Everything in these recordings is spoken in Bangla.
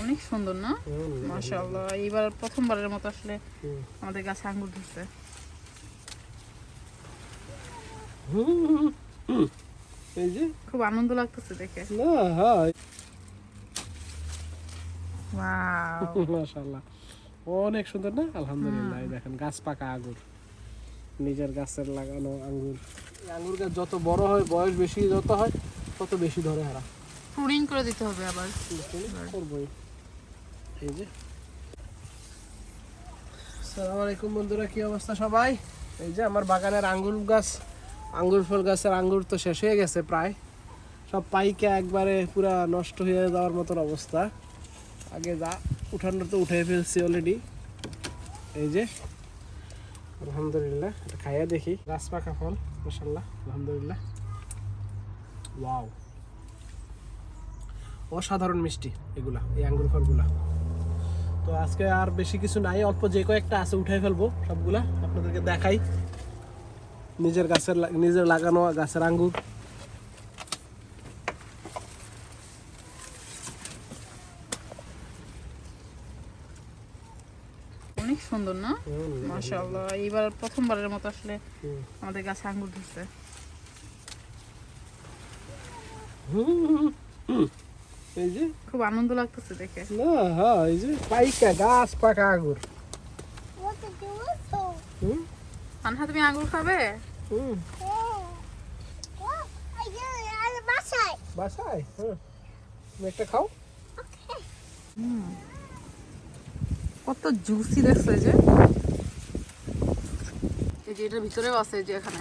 অনেক সুন্দর না? মাশাআল্লাহ। এইবার প্রথমবারের মতো আসলে আমাদের গাছে আঙ্গুর ধরছে। এই যে। খুব আনন্দ লাগতেছে দেখে। না হ্যাঁ ওয়াও। মাশাআল্লাহ। অনেক সুন্দর না? আলহামদুলিল্লাহ দেখেন গাছ পাকা আঙ্গুর। নিজের গাছের লাগানো আঙ্গুর। আঙ্গুর গাছ যত বড় হয় বয়স বেশি যত হয় তত বেশি ধরে হারা। প্রুনিং করে দিতে হবে আবার। করবোই। এই যে। আসসালামু আলাইকুম বন্ধুরা, কি অবস্থা সবাই? এই যে আমার বাগানের আঙ্গুর গাছ, আঙ্গুর ফল গাছের আঙ্গুর তো শেষ হয়ে গেছে প্রায়। সব পাইকে একবারে পুরা নষ্ট হয়ে যাওয়ার মতন অবস্থা। আগে যা উঠানোর তো উঠে ফেলছি অলরেডি এই যে, আলহামদুলিল্লাহ, এটা খাইয়া দেখি। গাছ পাকা ফল মাসাল্লাহ আলহামদুলিল্লাহ। ওয়াও। অসাধারণ মিষ্টি এগুলা, এই আঙ্গুর ফলগুলা। তো আজকে আর বেশি কিছু নাই অল্প যে কয়েকটা আছে উঠাই ফেলব সবগুলা আপনাদেরকে দেখাই। নিজের গাছের নিজের লাগানো গাছের আঙ্গুর। অনেক সুন্দর না? মাশাআল্লাহ এইবার প্রথমবারের মতো আসলে আমাদের গাছে আঙ্গুর ধরছে। এই যে? খুব আনন্দ লাগতেছে দেখে। না হ্যাঁ এই যে পাইকা গাছ পাকা আঙ্গুর। হুম? আনহা তুমি আঙ্গুর খাবে? হুম। বাসায়? হ্যাঁ একটা খাও। কত জুসি দেখছে যে? এই যে এটার ভিতরেও আছে যে এখানে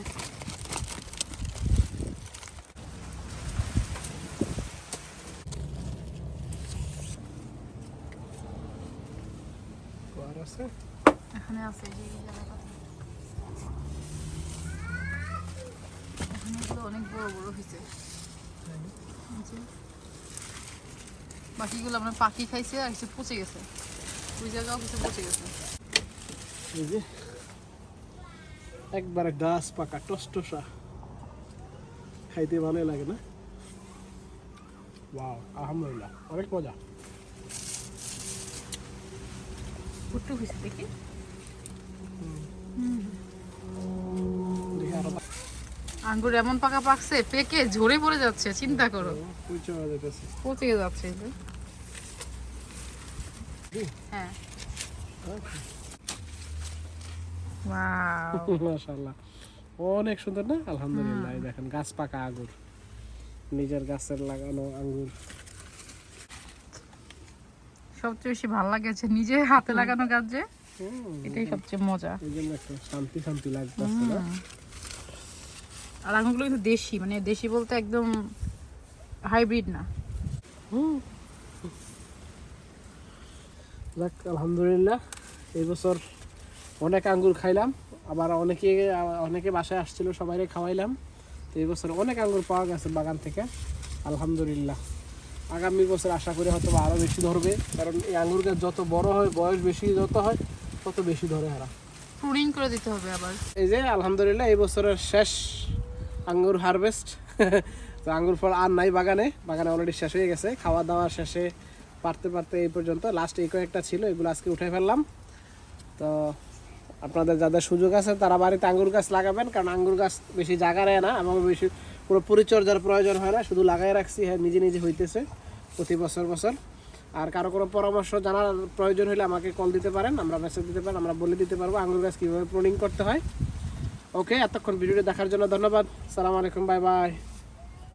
আর আছে এখানে আছে এই যে এই জায়গাটাতে। এখানে এগুলো অনেক বড় বড় হয়েছে বাকিগুলো আমরা পাখি খাইছে আর কিছু পচে গেছে ওই জায়গাও কিছু পচে গেছে এই যে একবারে গাছ পাকা টসটসা খাইতে ভালোই লাগে না ওয়াও আলহামদুলিল্লাহ অনেক মজা ফুটু হয়েছে, দেখি। আঙ্গুর এমন পাকা পাকছে, পেকে ঝরে পড়ে যাচ্ছে, চিন্তা করো। পচে যাচ্ছে হ্যাঁ। অনেক সুন্দর না? আলহামদুলিল্লাহ দেখেন, গাছ পাকা আঙ্গুর। নিজের গাছের লাগানো আঙ্গুর। সবচেয়ে বেশি ভালো লাগেছে নিজে হাতে লাগানো গাছ যে এটাই সবচেয়ে মজা। শান্তি শান্তি লাগতেছে না? আর আঙুরগুলো কিন্তু দেশি মানে দেশি বলতে একদম হাইব্রিড না। যাক আলহামদুলিল্লাহ এই বছর অনেক আঙ্গুর খাইলাম আবার অনেকে অনেকে বাসায় আসছিল সবাইরে খাওয়াইলাম। তো এই বছর অনেক আঙ্গুর পাওয়া গেছে বাগান থেকে আলহামদুলিল্লাহ। আগামী বছর আশা করি হয়তো আরও বেশি ধরবে। কারণ এই আঙ্গুর গাছ যত বড় হয় বয়স বেশি যত হয় তত বেশি ধরে হারা। প্রুনিং করে দিতে হবে আবার। এই যে আলহামদুলিল্লাহ এই বছরের শেষ আঙ্গুর হারভেস্ট। তো আঙ্গুর ফল আর নাই বাগানে। বাগানে অলরেডি শেষ হয়ে গেছে। খাওয়া দাওয়া শেষে পারতে পারতে এই পর্যন্ত। লাস্ট এই কয়েকটা ছিল এগুলো আজকে উঠে ফেললাম। তো আপনাদের যাদের সুযোগ আছে তারা বাড়িতে আঙ্গুর গাছ লাগাবেন। কারণ আঙ্গুর গাছ বেশি জায়গা নেয় না এবং বেশি পুরো পরিচর্যার প্রয়োজন হয় না, শুধু লাগাই রাখছি হ্যাঁ নিজে নিজে হইতেছে প্রতি বছর বছর। আর কারও কোনো পরামর্শ জানার প্রয়োজন হলে আমাকে কল দিতে পারেন, আমরা মেসেজ দিতে পারেন আমরা বলে দিতে পারব আঙুর গাছ কীভাবে প্রুনিং করতে হয়। ওকে এতক্ষণ ভিডিওটি দেখার জন্য ধন্যবাদ। সালাম আলাইকুম বাই বাই